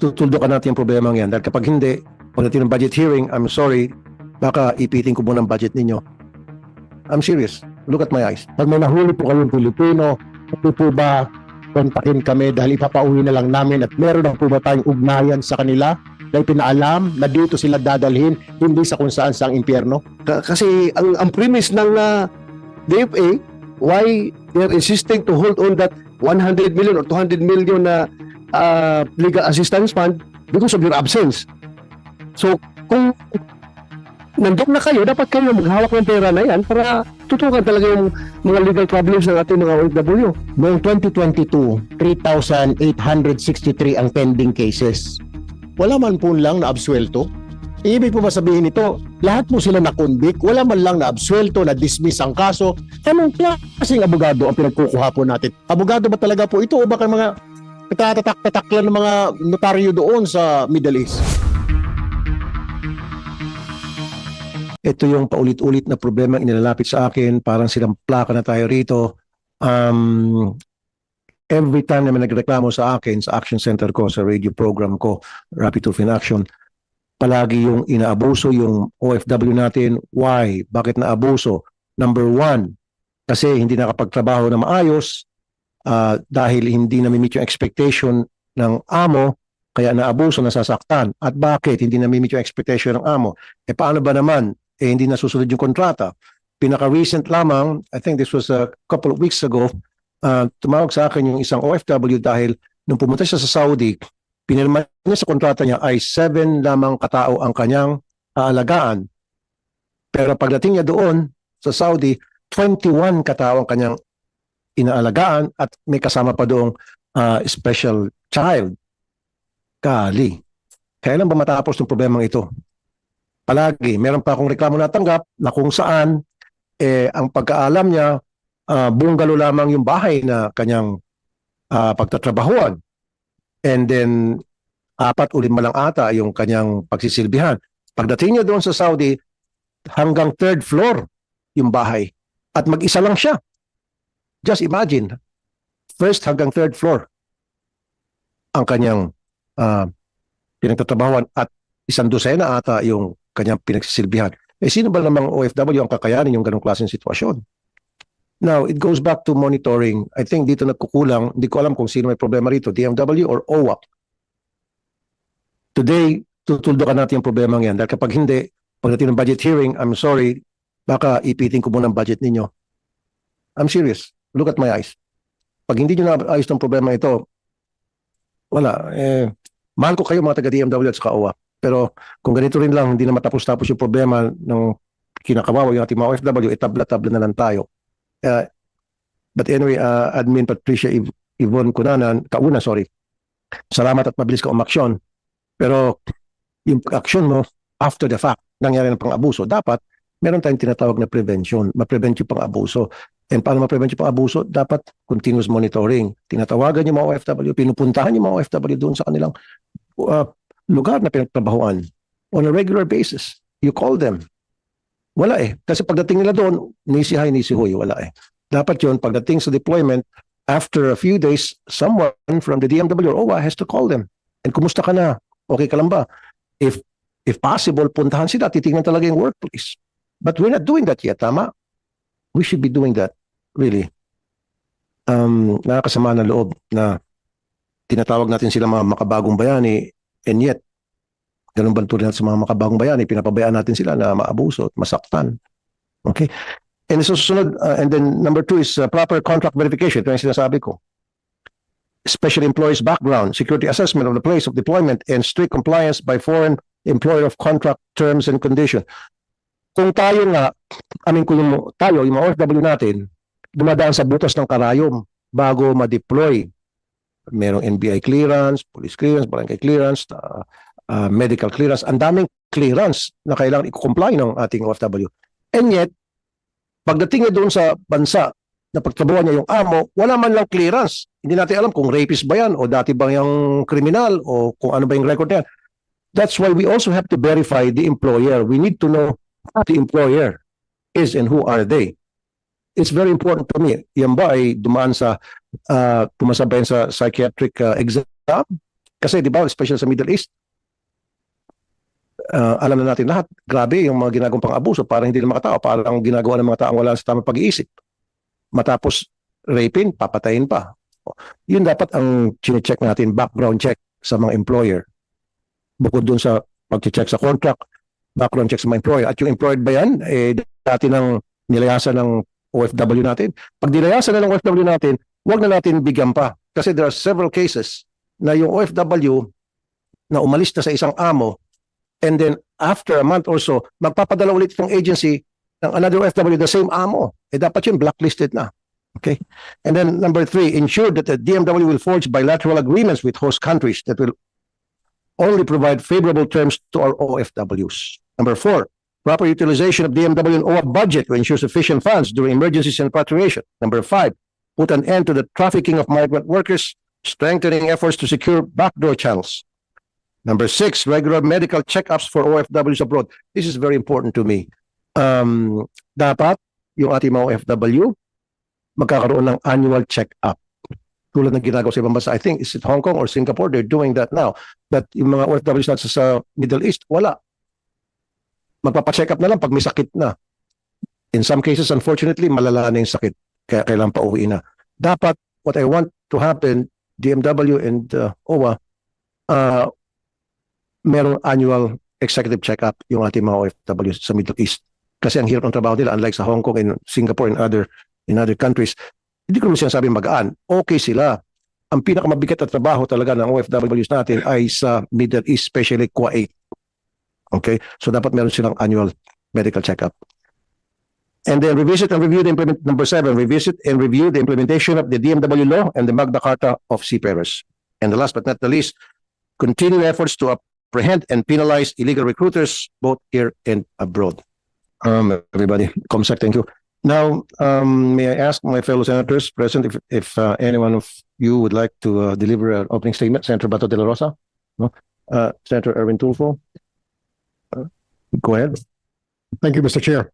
tutuldukan natin yung problema yan. Dahil kapag hindi, pagdating ng budget hearing, I'm sorry, baka ipitin ko muna ang budget ninyo. I'm serious. Look at my eyes. Pag may nahuli po kayong Pilipino, pwede po ba kontakin kami dahil ipapauwi na lang namin at meron na po ba tayong ugnayan sa kanila dahil pinaalam na dito sila dadalhin, hindi sa kung saan sa impyerno? Ka- kasi ang, ang premise ng ah, DFA, why they're insisting to hold on that 100 million or 200 million na ah, legal assistance fund because of your absence. So, kung nandun na kayo, dapat kayo maghawak ng pera na yan para tutukan talaga yung mga legal problems ng ating mga OFW. Noong 2022, 3,863 ang pending cases. Wala man po lang na absuelto. Ibig po ba sabihin ito, lahat po sila na-convict, wala man lang na absuelto, na dismiss ang kaso. Anong klaseng abogado ang pinagkukuha po natin? Abogado ba talaga po ito o baka mga tatatak-tatak lang ng mga notaryo doon sa Middle East? Ito yung paulit-ulit na problema inilalapit sa akin. Parang silang plaka na tayo rito. Um, every time na may nagreklamo sa akin, sa action center ko, sa radio program ko, Rapid Turf in Action, palagi yung inaabuso yung OFW natin. Why? Bakit naabuso? Number one, kasi hindi nakapagtrabaho na maayos ah, dahil hindi na-meet yung expectation ng amo, kaya naabuso, nasasaktan. At bakit hindi na-meet yung expectation ng amo? Eh paano ba naman? Eh hindi nasusunod yung kontrata. Pinaka-recent lamang, I think this was a couple of weeks ago, ah, tumawag sa akin yung isang OFW dahil nung pumunta siya sa Saudi, pinirma niya sa kontrata niya ay seven lamang katao ang kanyang aalagaan. Pero pagdating niya doon sa Saudi, 21 katao ang kanyang inaalagaan at may kasama pa doong ah, special child. Kali. Kailan ba matapos ng problemang ito? Palagi, meron pa akong reklamo natanggap na kung saan eh, ang pagkaalam niya, ah, bungalo lamang yung bahay na kanyang ah, pagtatrabahuan. And then, apat o lima lang ata yung kanyang pagsisilbihan. Pagdating niya doon sa Saudi, hanggang third floor yung bahay. At mag-isa lang siya. Just imagine, first hanggang third floor ang kanyang ah, pinagtatrabahuan at isang dosena ata yung kanyang pinagsisilbihan. Eh sino ba namang OFW ang kakayanin yung ganong klaseng sitwasyon? Now, it goes back to monitoring. I think dito nagkukulang, hindi ko alam kung sino may problema rito, DMW or OWAC. Today, tutuldukan natin yung problema yan. Dahil kapag hindi, pagdating ng budget hearing, I'm sorry, baka ipitin ko muna ang budget ninyo. I'm serious. Look at my eyes. Pag hindi nyo naayos ng problema ito, wala. Eh, mahal ko kayo mga taga-DMW at saka OWAC. Pero kung ganito rin lang, hindi na matapos-tapos yung problema ng kinakawawa yung ating mga OFW, itabla-tabla na lang tayo. Uh, but anyway, uh, Admin Patricia Iv- Yvonne Cunanan, kauna, sorry. Salamat at mabilis ka umaksyon. Pero yung action mo, after the fact, nangyari ng pang-abuso, dapat meron tayong tinatawag na prevention, ma-prevent yung pang-abuso. And paano ma-prevent yung pang-abuso? Dapat continuous monitoring. Tinatawagan yung mga OFW, pinupuntahan yung mga OFW doon sa kanilang uh, lugar na pinagtrabahuan on a regular basis. You call them. Wala eh. Kasi pagdating nila doon, nisi hi, nisi huy, wala eh. Dapat yun, pagdating sa deployment, after a few days, someone from the DMW or OWA has to call them. And kumusta ka na? Okay ka lang ba? If if possible, puntahan sila, titingnan talaga yung workplace. But we're not doing that yet, tama? We should be doing that, really. Um, nakakasama ng loob na tinatawag natin sila mga makabagong bayani and yet ganun ba tulad sa mga makabagong bayani, pinapabayaan natin sila na maabuso at masaktan. Okay? And so susunod, uh, and then number two is uh, proper contract verification. Ito yung sinasabi ko. Special employees background, security assessment of the place of deployment, and strict compliance by foreign employer of contract terms and condition. Kung tayo nga, I mean, kung yung, tayo, yung mga OFW natin, dumadaan sa butas ng karayom bago ma-deploy. Merong NBI clearance, police clearance, barangay clearance, uh, uh, medical clearance. Ang daming clearance na kailangan i-comply ng ating OFW. And yet, pagdating niya doon sa bansa na pagtrabaho niya yung amo, wala man lang clearance. Hindi natin alam kung rapist ba yan o dati bang yung kriminal o kung ano ba yung record niya. That's why we also have to verify the employer. We need to know the employer is and who are they. It's very important to me. Yan ba ay dumaan sa uh, pumasabay sa psychiatric uh, exam Kasi di ba, especially sa Middle East, ah, alam na natin lahat, grabe yung mga ginagawang pang-abuso para hindi na makatao, parang ginagawa ng mga taong wala sa tamang pag-iisip. Matapos rapin, papatayin pa. Yun dapat ang chine-check natin, background check sa mga employer. Bukod dun sa pag-check sa contract, background check sa mga employer. At yung employed ba yan, eh, dati ng nilayasan ng OFW natin. Pag nilayasan na ng OFW natin, huwag na natin bigyan pa. Kasi there are several cases na yung OFW na umalis na sa isang amo and then after a month or so, magpapadala ulit itong agency ng another OFW, the same amo. Eh dapat yun blacklisted na. Okay? And then number three, ensure that the DMW will forge bilateral agreements with host countries that will only provide favorable terms to our OFWs. Number four, proper utilization of DMW and OWA budget to ensure sufficient funds during emergencies and repatriation. Number five, put an end to the trafficking of migrant workers, strengthening efforts to secure backdoor channels. Number six, regular medical checkups for OFWs abroad. This is very important to me. Um, dapat yung ating mga OFW magkakaroon ng annual check-up. Tulad ng ginagawa sa ibang bansa. I think is it Hong Kong or Singapore, they're doing that now. But yung mga OFWs natin sa Middle East, wala. Magpapacheck up na lang pag may sakit na. In some cases, unfortunately, malala na yung sakit. Kaya kailangan pa uwi na. Dapat, what I want to happen, DMW and uh, OWA, uh, merong annual executive check-up yung ating mga OFW sa Middle East. Kasi ang hirap ng trabaho nila, unlike sa Hong Kong and Singapore and other in other countries, hindi ko naman sinasabi magaan. Okay sila. Ang pinakamabigat na trabaho talaga ng OFWs natin ay sa Middle East, especially Kuwait. Okay? So dapat meron silang annual medical checkup. And then revisit and review the implement number seven, revisit and review the implementation of the DMW law and the Magna Carta of seafarers. And the last but not the least, continue efforts to apprehend and penalize illegal recruiters both here and abroad. Um, everybody, Comsec, thank you. Now, um, may I ask my fellow senators present if, if uh, any one of you would like to uh, deliver an opening statement? Senator Bato de la Rosa? No? Uh, Senator Erwin Tulfo? Go ahead. Thank you, Mr. Chair.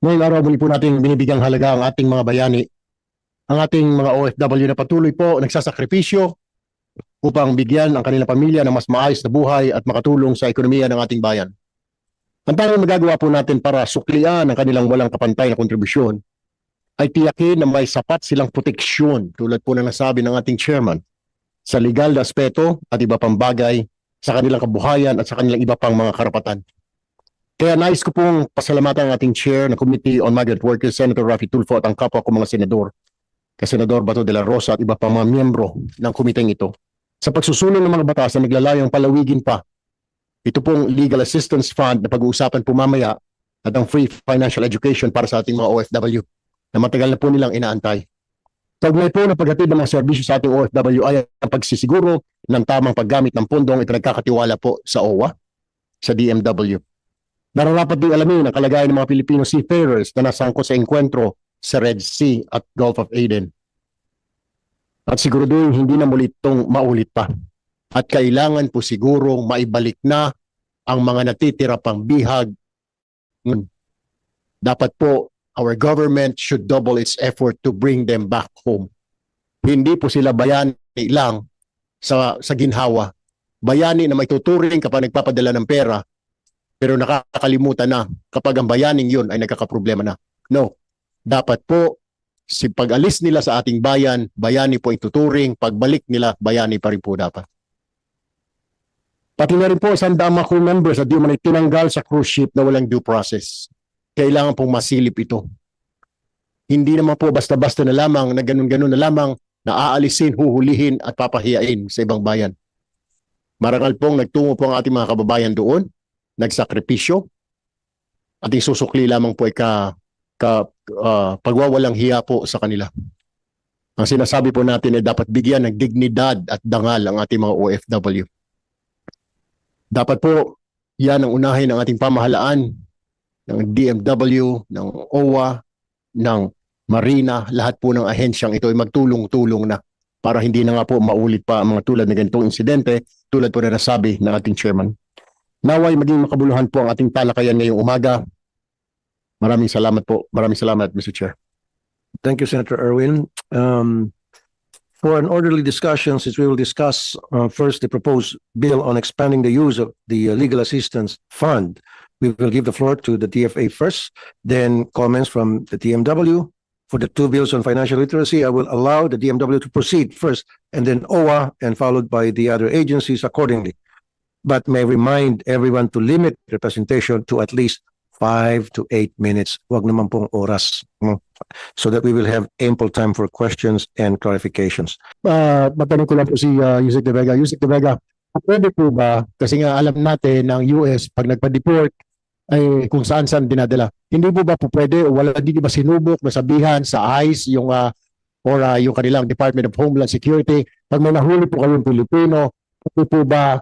Ngayong araw muli po nating binibigyang halaga ang ating mga bayani, ang ating mga OFW na patuloy po nagsasakripisyo upang bigyan ang kanilang pamilya ng mas maayos na buhay at makatulong sa ekonomiya ng ating bayan. Ang tanging magagawa po natin para suklian ang kanilang walang kapantay na kontribusyon ay tiyakin na may sapat silang proteksyon tulad po na nasabi ng ating chairman sa legal na aspeto at iba pang bagay sa kanilang kabuhayan at sa kanilang iba pang mga karapatan. Kaya nais ko pong pasalamatan ang ating chair ng Committee on Migrant Workers, Senator Rafi Tulfo at ang kapwa ko mga senador, kay Senador Bato de la Rosa at iba pang mga miyembro ng komiteng ito sa pagsusulong ng mga batas na naglalayong palawigin pa ito pong Legal Assistance Fund na pag-uusapan po mamaya at ang free financial education para sa ating mga OFW na matagal na po nilang inaantay. Kaugnay po na paghatid ng mga serbisyo sa ating OFW ay ang pagsisiguro ng tamang paggamit ng pundong ito nagkakatiwala po sa OWA, sa DMW. Nararapat din alamin ang kalagayan ng mga Filipino seafarers na nasangkot sa engkwentro sa Red Sea at Gulf of Aden. At siguraduhin hindi na muli itong maulit pa. At kailangan po siguro maibalik na ang mga natitira pang bihag. Dapat po our government should double its effort to bring them back home. Hindi po sila bayani lang sa sa ginhawa. Bayani na may tuturing kapag nagpapadala ng pera pero nakakalimutan na kapag ang bayaning yun ay nagkakaproblema na. No. Dapat po si pag-alis nila sa ating bayan, bayani po ang tuturing, pagbalik nila, bayani pa rin po dapat. Pati na rin po isang daang mga crew members na di man tinanggal sa cruise ship na walang due process. Kailangan pong masilip ito. Hindi naman po basta-basta na lamang na ganun-ganun na lamang na aalisin, huhulihin at papahiyain sa ibang bayan. Marangal pong nagtungo po ang ating mga kababayan doon, nagsakripisyo, at isusukli lamang po ay ka, ka ah, pagwawalang hiya po sa kanila. Ang sinasabi po natin ay dapat bigyan ng dignidad at dangal ang ating mga OFW. Dapat po yan ang unahin ng ating pamahalaan ng DMW, ng OWA, ng Marina, lahat po ng ahensyang ito ay magtulong-tulong na para hindi na nga po maulit pa ang mga tulad na ganitong insidente tulad po na nasabi ng ating chairman. Naway maging makabuluhan po ang ating talakayan ngayong umaga. Maraming salamat po. Maraming salamat, Mr. Chair. Thank you, Senator Erwin. Um, For an orderly discussion, since we will discuss uh, first the proposed bill on expanding the use of the uh, legal assistance fund, we will give the floor to the DFA first, then comments from the DMW. For the two bills on financial literacy, I will allow the DMW to proceed first and then OWA and followed by the other agencies accordingly. But may remind everyone to limit representation to at least five to eight minutes. Wag naman pong oras. no? So that we will have ample time for questions and clarifications. uh, matanong ko lang po si uh, Yusek De Vega. Yusek De Vega, pwede po ba, kasi nga alam natin ng US, pag nagpa-deport, ay kung saan saan dinadala. Hindi po ba po pwede, wala di ba sinubok, masabihan sa ICE, yung, uh, or uh, yung kanilang Department of Homeland Security, pag may nahuli po kayong Pilipino, pwede po ba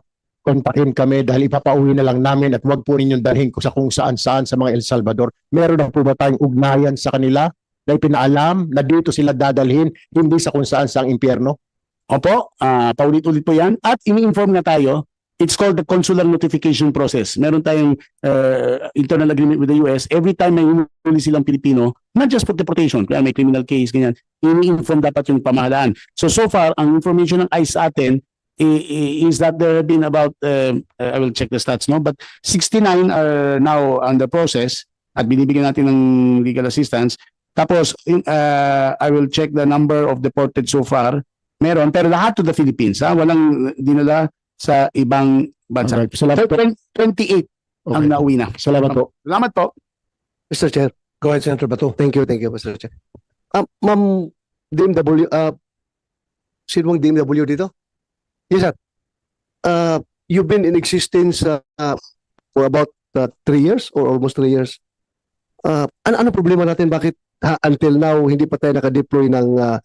kontakin kami dahil ipapauwi na lang namin at wag po ninyong dalhin ko sa kung saan saan sa mga El Salvador. Meron na po ba tayong ugnayan sa kanila na ipinaalam na dito sila dadalhin, hindi sa kung saan saang impyerno? Opo, ah paulit-ulit po yan. At ini-inform na tayo, it's called the consular notification process. Meron tayong uh, internal agreement with the US. Every time may huli silang Pilipino, not just for deportation, kaya may criminal case, ganyan, ini-inform dapat yung pamahalaan. So, so far, ang information ng ICE sa atin is that there have been about, uh, I will check the stats, no? But 69 are now on the process at binibigyan natin ng legal assistance. Tapos, yung, uh, I will check the number of deported so far. Meron, pero lahat to the Philippines, ha? Walang dinala sa ibang bansa. Alright, Salamat po. 28 ang Okay. nauwi na. Salamat po. Salamat po. Mr. Chair. Go ahead, Senator Bato. Thank you, thank you, Mr. Chair. Ah, Ma'am DMW, uh, sino ang DMW dito? Yes, sir. Uh, you've been in existence uh, uh, for about uh, three years or almost three years. Uh, ano, ano problema natin? Bakit ha, until now hindi pa tayo nakadeploy ng uh,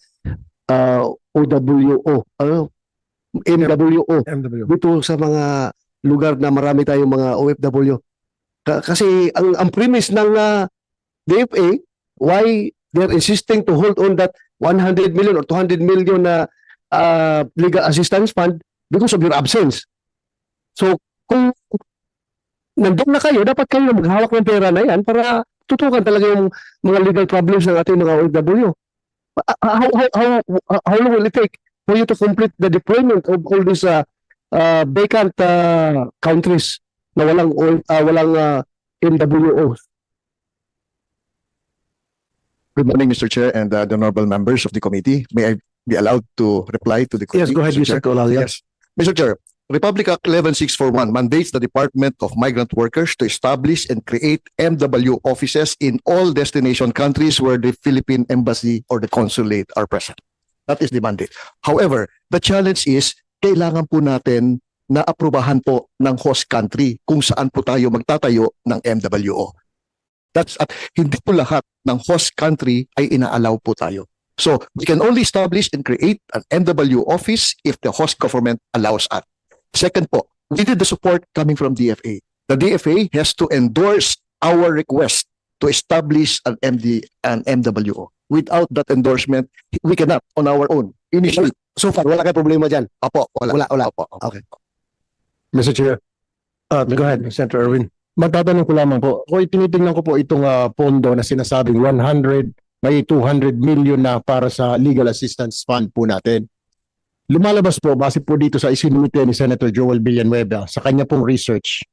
uh, OWO? Ano? MWO MW. dito sa mga lugar na marami tayong mga OFW. Ka- kasi ang ang premise ng uh, DFA why they're insisting to hold on that 100 million or 200 million na uh, legal assistance fund because of your absence. So kung nandun na kayo, dapat kayo na maghawak ng pera na yan para tutukan talaga yung mga legal problems ng ating mga OFW. Uh, How, how, how, how long will it take for you to complete the deployment of all these uh, uh, vacant uh, countries na walang uh, walang uh, MWO. Good morning, Mr. Chair, and uh, the honorable members of the committee. May I be allowed to reply to the Yes, committee? go ahead, Mr. Colalia. Yes. Mr. Chair, Republic Act 11641 mandates the Department of Migrant Workers to establish and create MW offices in all destination countries where the Philippine Embassy or the consulate are present. That is the mandate. However, the challenge is kailangan po natin na aprubahan po ng host country kung saan po tayo magtatayo ng MWO. That's at hindi po lahat ng host country ay inaalaw po tayo. So, we can only establish and create an MW office if the host government allows us. Second po, we need the support coming from DFA. The DFA has to endorse our request to establish an MD an MWO. Without that endorsement, we cannot on our own. Initially, So far, wala kayong problema dyan. apo, wala. Wala, wala. Apo. Okay. Mr. Chair, Uh, go ahead, Senator Erwin. magtatanong ko lamang po. Kung tinitingnan ko po itong ah, pondo na sinasabing 100, may 200 million na para sa legal assistance fund po natin. Lumalabas po, base po dito sa isinumite ni Senator Joel Villanueva sa kanya pong research.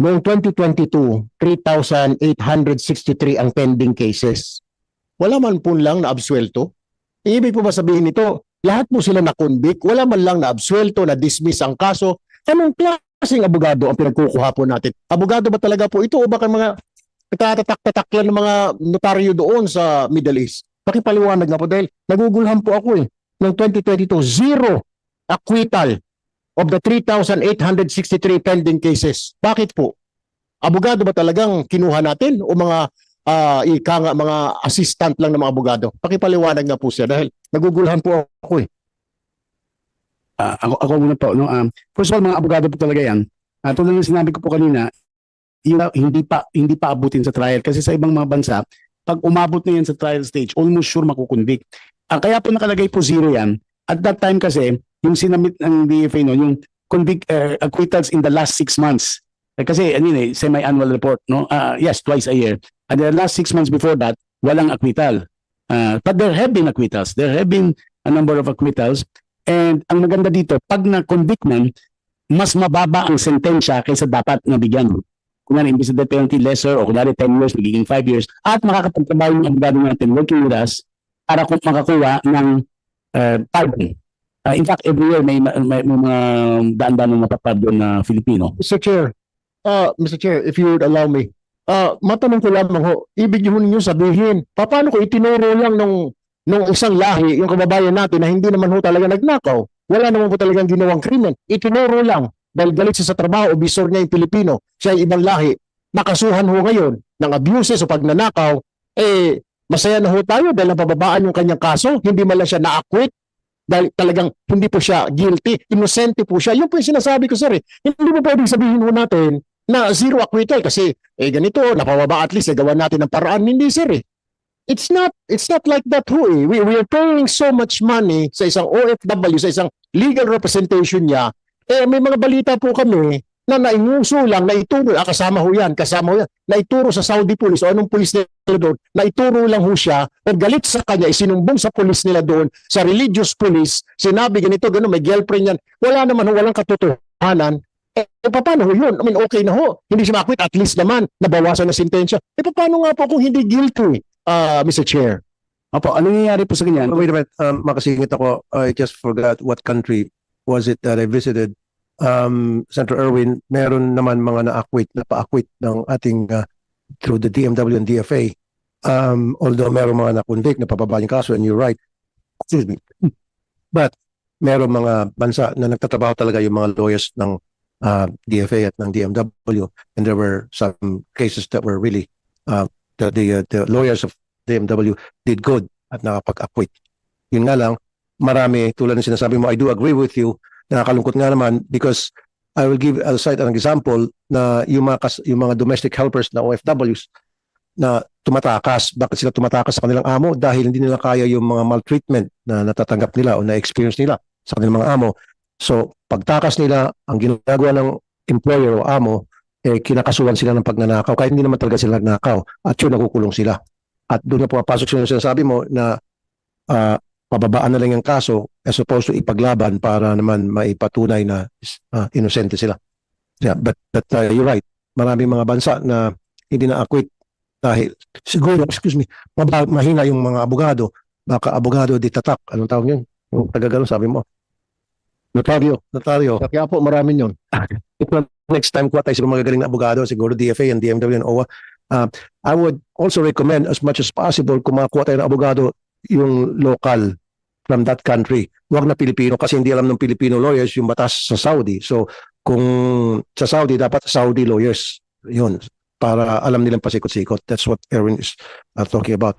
Noong 2022, 3,863 ang pending cases. Wala man po lang na absuelto. Ibig po ba sabihin nito, lahat po sila na-convict, wala man lang na absuelto, na dismiss ang kaso. Anong klaseng abogado ang pinagkukuha po natin? Abogado ba talaga po ito o baka mga nagtatatak-tatak lang ng mga notaryo doon sa Middle East? Pakipaliwanag nga po dahil nagugulhan po ako eh. Noong 2022, zero acquittal of the 3,863 pending cases. Bakit po? Abogado ba talagang kinuha natin o mga ah, ika nga mga assistant lang ng mga abogado? Pakipaliwanag nga po siya dahil nagugulhan po ako eh. Ah, ako, ako muna po. No? Um, first of all, mga abogado po talaga yan. Uh, tulad ng sinabi ko po kanina, hindi pa hindi pa abutin sa trial. Kasi sa ibang mga bansa pag umabot na yan sa trial stage almost sure makukonvict. Ang kaya po nakalagay po zero yan. At that time kasi yung sinamit ng DFA no yung convict uh, acquittals in the last six months. Eh, kasi ano yun eh semi-annual report no? Ah, yes twice a year. And the last six months before that walang acquittal. Ah, but there have been acquittals. There have been a number of acquittals. And ang maganda dito, pag na-convict man, mas mababa ang sentensya kaysa dapat na bigyan. Kunwari, imbis na penalty lesser o kunwari 10 years, magiging 5 years. At makakapagtrabaho yung abogado natin working with us para kung makakuha ng uh, pardon. Uh, in fact, every year may, may, may mga daan-daan ng mapapardon na Filipino. Mr. Chair, uh, Mr. Chair, if you would allow me, uh, matanong ko lamang ho, ibig niyo ninyo sabihin, paano ko itinuro lang nung, nung isang lahi, yung kababayan natin na hindi naman ho talaga nagnakaw, wala naman po talagang ginawang krimen, itinuro lang, dahil galit siya sa trabaho, o bisor niya yung Pilipino, siya ay ibang lahi, nakasuhan ho ngayon ng abuses o pagnanakaw, eh, masaya na ho tayo dahil napababaan yung kanyang kaso, hindi man lang siya na-acquit, dahil talagang hindi po siya guilty, inosente po siya. Yun po yung sinasabi ko, sir. Eh. Hindi mo pwedeng sabihin mo natin na zero acquittal kasi eh ganito, napababa at least, nagawa natin ng paraan. Hindi, sir. Eh. It's not it's not like that ho eh. We, we are paying so much money sa isang OFW, sa isang legal representation niya. Eh may mga balita po kami na nainguso lang, naituro, ah, kasama ho yan, kasama ho yan, naituro sa Saudi police o anong police nila doon, naituro lang ho siya, o galit sa kanya, isinumbong sa police nila doon, sa religious police, sinabi ganito, gano'n, may girlfriend yan, wala naman ho, walang katotohanan, eh, eh paano ho yun? I mean, okay na ho, hindi siya makwit, at least naman, nabawasan na sentensya, eh paano nga po kung hindi guilty, uh, Mr. Chair? Opo, ano nangyayari po sa ganyan? Wait a minute, um, makasingit ako. I just forgot what country was it that I visited. Um, Senator Erwin, meron naman mga na-acquit, na-pa-acquit ng ating uh, through the DMW and DFA. Um, although meron mga na-convict, napababa yung kaso, and you're right. Excuse me. But meron mga bansa na nagtatrabaho talaga yung mga lawyers ng uh, DFA at ng DMW and there were some cases that were really uh, the, the, uh, the lawyers of DMW did good at nakapag-acquit. Yun nga lang, marami tulad ng sinasabi mo, I do agree with you, nakakalungkot nga naman because I will give, I'll cite an example na yung mga, kas- yung mga domestic helpers na OFWs na tumatakas. Bakit sila tumatakas sa kanilang amo? Dahil hindi nila kaya yung mga maltreatment na natatanggap nila o na-experience nila sa kanilang mga amo. So, pagtakas nila, ang ginagawa ng employer o amo, eh, kinakasuhan sila ng pagnanakaw. Kahit hindi naman talaga sila nagnakaw. At yun, nakukulong sila. At doon na pumapasok sila sinasabi mo na ah, pababaan na lang yung kaso as opposed to ipaglaban para naman maipatunay na ah, inosente sila. Yeah, but but uh, you're right. Maraming mga bansa na hindi na-acquit dahil siguro, excuse me, maba- mahina yung mga abogado. Baka abogado di tatak. Anong tawag yun? Yung taga sabi mo. Notario. Notario. Kaya po, maraming yun. Ito, next time ko tayo siguro magagaling na abogado, siguro DFA and DMW and OWA. Uh, I would also recommend as much as possible kung makakuha tayo ng abogado yung local from that country. Huwag na Pilipino kasi hindi alam ng Filipino lawyers yung batas sa Saudi. So kung sa Saudi, dapat Saudi lawyers. Yun. Para alam nilang pasikot-sikot. That's what Erwin is uh, talking about.